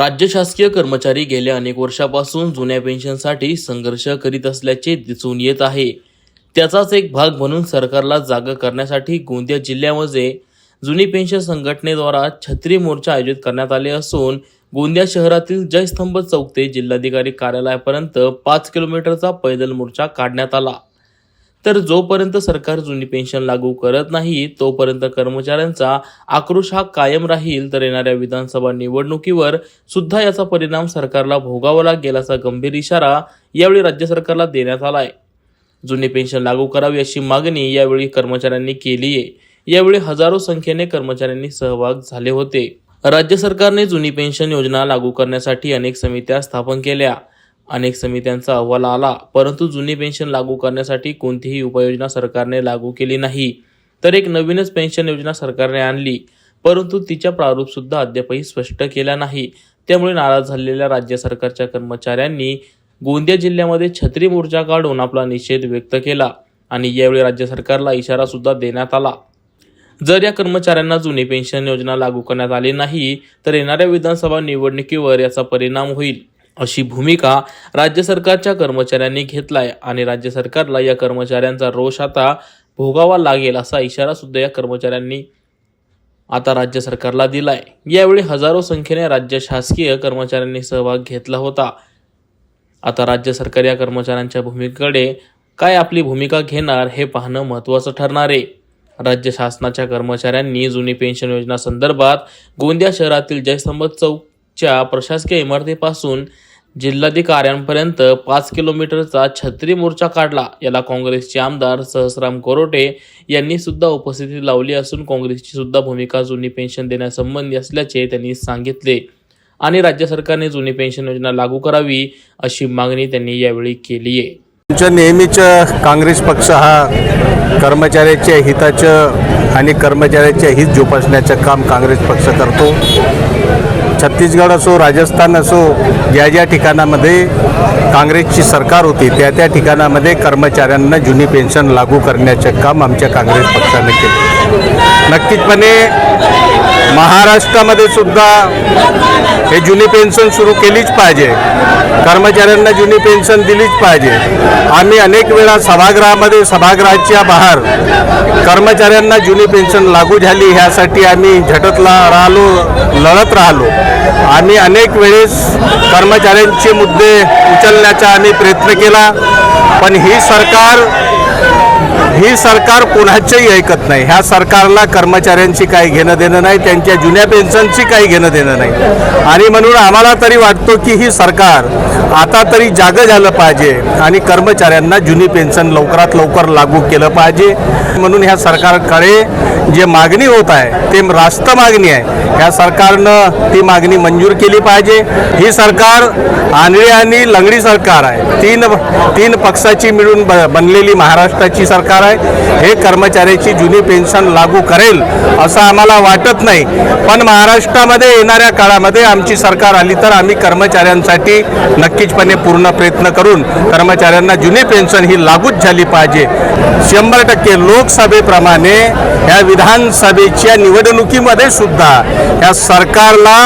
राज्य शासकीय कर्मचारी गेल्या अनेक वर्षापासून जुन्या पेन्शनसाठी संघर्ष करीत असल्याचे दिसून येत आहे. त्याचाच एक भाग म्हणून सरकारला जागा करण्यासाठी गोंदिया जिल्ह्यामध्ये जुनी पेन्शन संघटनेद्वारा छत्री मोर्चा आयोजित करण्यात आले असून गोंदिया शहरातील जयस्तंभ चौक ते जिल्हाधिकारी कार्यालयापर्यंत पाच किलोमीटरचा पैदल मोर्चा काढण्यात आला. तर जोपर्यंत सरकार जुनी पेन्शन लागू करत नाही तोपर्यंत कर्मचाऱ्यांचा आक्रोश हा कायम राहील. तर येणाऱ्या विधानसभा निवडणुकीवर सुद्धा याचा परिणाम सरकारला भोगावा लागेल असा गंभीर इशारा यावेळी राज्य सरकारला देण्यात आला आहे जुनी पेन्शन लागू करावी अशी मागणी यावेळी कर्मचाऱ्यांनी केली आहे यावेळी हजारो संख्येने कर्मचाऱ्यांनी सहभाग झाले होते. राज्य सरकारने जुनी पेन्शन योजना लागू करण्यासाठी अनेक समित्या स्थापन केल्या. अनेक समित्यांचा अहवाल आला परंतु जुनी पेन्शन लागू करण्यासाठी कोणतीही उपाययोजना सरकारने लागू केली नाही. तर एक नवीनच पेन्शन योजना सरकारने आणली परंतु तिच्या प्रारूपसुद्धा अद्यापही स्पष्ट केला नाही. त्यामुळे नाराज झालेल्या राज्य सरकारच्या कर्मचाऱ्यांनी गोंदिया जिल्ह्यामध्ये छत्री मोर्चा काढून आपला निषेध व्यक्त केला आणि यावेळी राज्य सरकारला इशारा सुद्धा देण्यात आला. जर या कर्मचाऱ्यांना जुनी पेन्शन योजना लागू करण्यात आली नाही तर येणाऱ्या विधानसभा निवडणुकीवर याचा परिणाम होईल. अशी भूमिका राज्य सरकारच्या कर्मचाऱ्यांनी घेतलाय आणि राज्य सरकारला या कर्मचाऱ्यांचा रोष आता भोगावा लागेल असा इशारा सुद्धा या कर्मचाऱ्यांनी आता राज्य सरकारला दिलाय. यावेळी हजारो संख्येने राज्य शासकीय कर्मचाऱ्यांनी सहभाग घेतला होता. आता राज्य सरकार या कर्मचाऱ्यांच्या भूमिकेकडे काय आपली भूमिका घेणार हे पाहणं महत्त्वाचं ठरणार आहे. राज्य शासनाच्या कर्मचाऱ्यांनी जुनी पेन्शन योजना संदर्भात गोंदिया शहरातील जयस्तंभ चौकच्या प्रशासकीय इमारतीपासून जिल्हाधिकाऱ्यांपर्यंत पाच किलोमीटरचा छत्री मोर्चा काढला. याला काँग्रेसचे आमदार सहसराम कोरोटे यांनी सुद्धा उपस्थिती लावली असून काँग्रेसची सुद्धा भूमिका जुनी पेन्शन देण्यासंबंधी असल्याचे त्यांनी सांगितले. आणि राज्य सरकारने जुनी पेन्शन योजना लागू करावी अशी मागणी त्यांनी यावेळी केली आहे. आमच्या नेहमीच काँग्रेस पक्ष हा कर्मचाऱ्याच्या हिताचं आणि कर्मचाऱ्याच्या हित जोपासण्याचं काम काँग्रेस पक्ष करतो. छत्तीसगड असो राजस्थान असो ज्या ज्या ठिकाणामध्ये काँग्रेसची सरकार होती त्या त्या ठिकाणामध्ये कर्मचाऱ्यांना जुनी पेन्शन लागू करण्याचे काम आमच्या काँग्रेस पक्षाने केले. नक्कीचपणे महाराष्ट्रामध्ये सुद्धा हे जुनी पेन्शन सुरू केलीच पाहिजे. कर्मचाऱ्यांना जुनी पेन्शन दिलीच पाहिजे. आम्ही अनेक वेळा सभागृहामध्ये सभागृहाच्या बाहेर कर्मचाऱ्यांना जुनी पेन्शन लागू झाली ह्यासाठी आम्ही झटतला राहिलो लढत राहिलो. आम्ही अनेक वेळेस कर्मचाऱ्यांचे मुद्दे उचलण्याचा आम्ही प्रयत्न केला पण ही सरकार ही सरकार कोणाचंही ऐकत नाही. ह्या सरकारला कर्मचाऱ्यांची काही घेणं देणं नाही त्यांच्या जुन्या पेन्शनची काही घेणं देणं नाही. आणि म्हणून आम्हाला तरी वाटतो की ही सरकार आता तरी जागं झालं पाहिजे आणि कर्मचाऱ्यांना जुनी पेन्शन लवकरात लवकर लागू केलं पाहिजे. म्हणून ह्या सरकारकडे जे मागणी होत आहे ते रास्त मागणी आहे. ह्या सरकारनं ती मागणी मंजूर केली पाहिजे. ही सरकार आंधळी आणि लंगडी सरकार आहे. तीन तीन पक्षाची मिळून ब बनलेली महाराष्ट्राची सरकार आहे. हे कर्मचाऱ्याची जुनी पेन्शन लागू करेल असं आम्हाला वाटत नाही. पण महाराष्ट्रामध्ये येणाऱ्या काळामध्ये आमची सरकार आली तर आम्ही कर्मचाऱ्यांसाठी नक्कीचपणे पूर्ण प्रयत्न करून कर्मचाऱ्यांना जुनी पेन्शन ही लागूच झाली पाहिजे. शंभर टक्के लोकसभेप्रमाणे ह्या विधानसभेच्या निवडणुकीमध्ये सुद्धा या सरकारला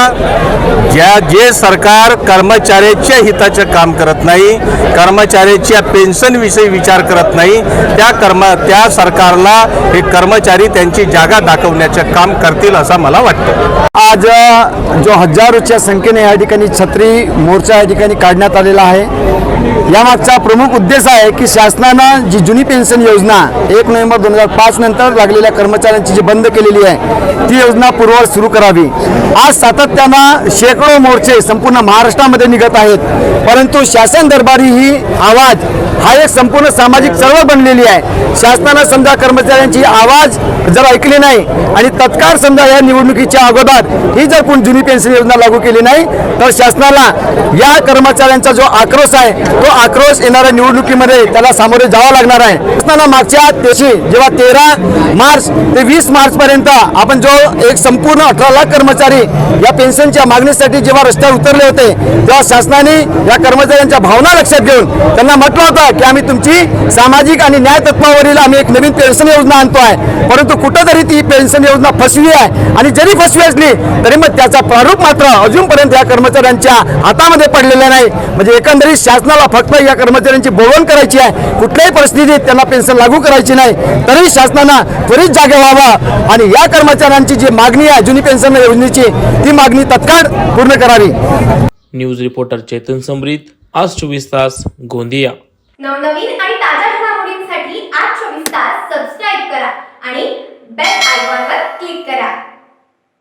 ज्या जे सरकार कर्मचाऱ्याच्या हिताचं काम करत नाही कर्मचाऱ्याच्या पेन्शनविषयी विचार करत नाही त्या कर्म त्या सरकारला हे कर्मचारी त्यांची जागा दाखवण्याचं काम करतील असं मला वाटतं. आज जो हजारोच्या संख्येने या ठिकाणी छत्री मोर्चा या ठिकाणी काढण्यात आलेला आहे. यामागचा प्रमुख उद्देश आहे की शासनानं जी जुनी पेन्शन योजना एक नोव्हेंबर दोन हजार पाच नंतर लागलेल्या कर्मचाऱ्यांची जी बंद केलेली आहे ती योजना पूर्ववत सुरू करावी. आज सातत्यानं शेकडो मोर्चे संपूर्ण महाराष्ट्रामध्ये निघत आहेत परंतु शासन दरबारी ही आवाज हा एक संपूर्ण सामाजिक चळवळ बनलेली आहे. शासनानं समजा कर्मचाऱ्यांची आवाज जर ऐकली नाही आणि तत्काळ समजा या निवडणुकीच्या अगोदर ही जर कोण जुनी पेन्शन योजना लागू केली नाही तर शासनाला या कर्मचाऱ्यांचा जो आक्रोश आहे तो आक्रोश येणाऱ्या निवडणुकीमध्ये त्याला सामोरे जावं लागणार आहे. असताना मागच्या दिवशी जेव्हा तेरा मार्च ते वीस मार्च पर्यंत आपण जो एक संपूर्ण अठरा लाख कर्मचारी या पेन्शनच्या मागणीसाठी जेव्हा रस्त्यावर उतरले होते तेव्हा शासनाने या कर्मचाऱ्यांच्या भावना लक्षात घेऊन त्यांना म्हटलं होतं की आम्ही तुमची सामाजिक आणि न्याय तत्वावरील आम्ही एक नवीन पेन्शन योजना आणतो आहे. परंतु कुठंतरी ती पेन्शन योजना फसवी आहे आणि जरी फसवी असली तरी मग त्याचा प्रारूप मात्र अजूनपर्यंत या कर्मचाऱ्यांच्या हातामध्ये पडलेला नाही. म्हणजे एकंदरीत शासनाला फक्त या कर्मचाऱ्यांची बोलवण करायची आहे. कुठल्याही परिस्थितीत त्यांना पेन्शन लागू करायची नाही. तरी शासनानं त्वरित जागे व्हावा. आणि या कर्मचाऱ्यांची जी मागणी आहे जुनी पेन्शन योजनेची ती मागणी तत्काळ पूर्ण करावी. न्यूज रिपोर्टर चेतन समरीत आज चोवीस तास गोंदिया. नवनवीन आणि ताज्या घडामोडींसाठी आज चोवीस तास सबस्क्राईब करा आणि बेल आयकॉनवर क्लिक करा.